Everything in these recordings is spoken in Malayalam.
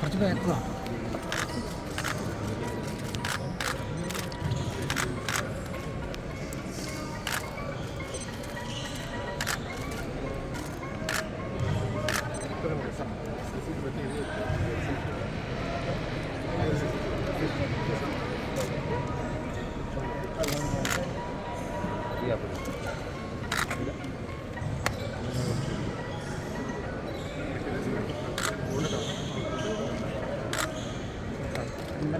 കുറച്ച് ബാക്കറാണ്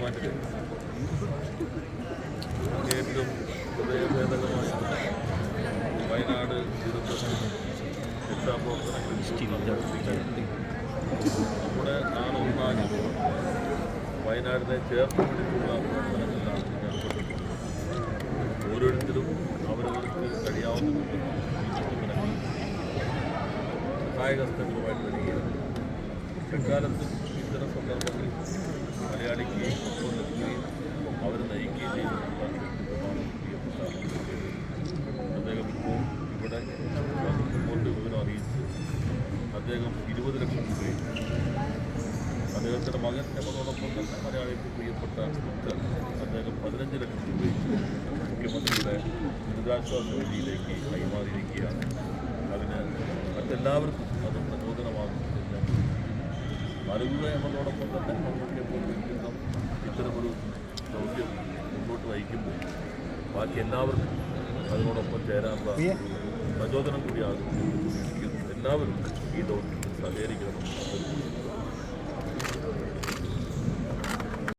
wanted it. നമ്മുടെ നാടൊന്നാകെ വയനാടിനെ ചേർത്ത് പിടിച്ചുള്ള പ്രവർത്തനങ്ങളിലാണ് ഏർപ്പെട്ടിട്ടുള്ളത് ഓരോരുത്തരും അവരവർക്ക് കഴിയാവുന്ന സഹായഹസ്തങ്ങളുമായിട്ട് വരികയാണ്. ഇക്കാലത്തും ഇത്തരം സന്ദർഭങ്ങളിൽ അദ്ദേഹം ഇരുപത് ലക്ഷം രൂപയും അദ്ദേഹത്തിന്റെ മകൻ എന്നതോടൊപ്പം തന്നെ മലയാളിക്ക് പ്രിയപ്പെട്ട പുത്രൻ അദ്ദേഹം പതിനഞ്ച് ലക്ഷം രൂപയും മുഖ്യമന്ത്രിയുടെ ദുരിതാശ്വാസ നിധിയിലേക്ക് കൈമാറിയിരിക്കുകയാണ്. അതിന് മറ്റെല്ലാവർക്കും അത് പ്രചോദനമാകും എന്ന് എന്നതോടൊപ്പം തന്നെ വയ്ക്കുന്ന ഇത്തരമൊരു ദൗത്യം മുന്നോട്ട് വഹിക്കുമ്പോൾ ബാക്കി എല്ലാവർക്കും അതിനോടൊപ്പം ചേരാനുള്ള പ്രചോദനം കൂടിയാകും. എല്ലാവരും ഈ ദൗത്യത്തിൽ സഹകരിക്കണം